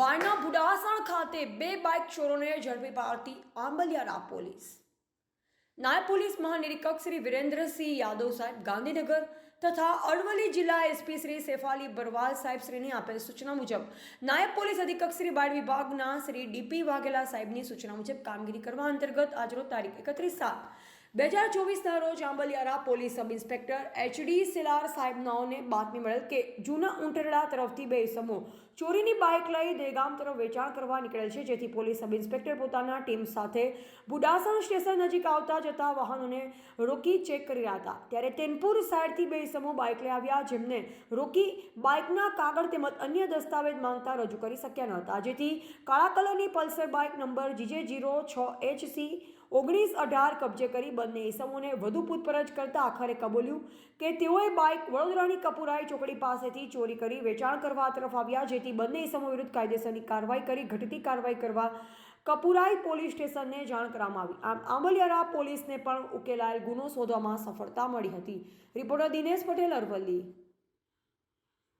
બાયના બુડાસણ ખાતે બે બાઇક ચોરોને ઝડપી પાડતી આંબલિયારા પોલીસ. નાયબ પોલીસ મહાનિરીક્ષક શ્રી વિરેન્દ્રસિંહ યાદવ સાહેબ ગાંધીનગર તથા અરવલ્લી જિલ્લા એસપી શ્રી સેફાલી બરવાલ સાહેબ શ્રીની આપેલ સૂચના મુજબ નાયબ પોલીસ અધિક્ષક શ્રી બાળ વિભાગના શ્રી ડીપી વાઘેલા સાહેબની સૂચના મુજબ કામગીરી કરવા અંતર્ગત આજરોજ તારીખ એકત્રીસ સાત બે હજાર ચોવીસના રોજ Ambaliyara police sub inspector HD Silar સાહેબનાઓને બાતમી મળેલ કે જૂના ઉંટરડા તરફથી બે સમૂહ ચોરીની બાઇક લઈ દેગામ તરફ વેચાણ કરવા નીકળેલ છે, જેથી પોલીસ સબ ઇન્સ્પેક્ટર પોતાના ટીમ સાથે બુડાસણ સ્ટેશન નજીક આવતા જતા વાહનોને રોકી ચેક કરી રહ્યા હતા. ત્યારે તેનપુર સાઈડથી બે સમૂહ બાઇક લઈ આવ્યા, જેમને રોકી બાઇકના કાગળ તેમજ અન્ય દસ્તાવેજ માંગતા રજૂ કરી શક્યા ન હતા. જેથી કાળા કલરની Pulsar bike number GJ zero છ એચસી ઓગણીસ અઢાર કબજે કરી બંને ઇસમોને વધુ પૂછપરછ કરતા આખરે કબૂલ્યું કે તેઓએ બાઇક વડોદરાની કપુરાઈ ચોકડી પાસેથી ચોરી કરી વેચાણ કરવા તરફ આવ્યા, જેથી બંને ઇસમો વિરુદ્ધ કાયદેસરની કાર્યવાહી કરી, ઘટતી કાર્યવાહી કરવા કપુરાઈ પોલીસ સ્ટેશનને જાણ કરવામાં આવી. આમ, આંબલિયારા પોલીસને પણ ઉકેલાયેલ ગુનો શોધવામાં સફળતા મળી હતી. રિપોર્ટર દિનેશ પટેલ અરવલ્લી.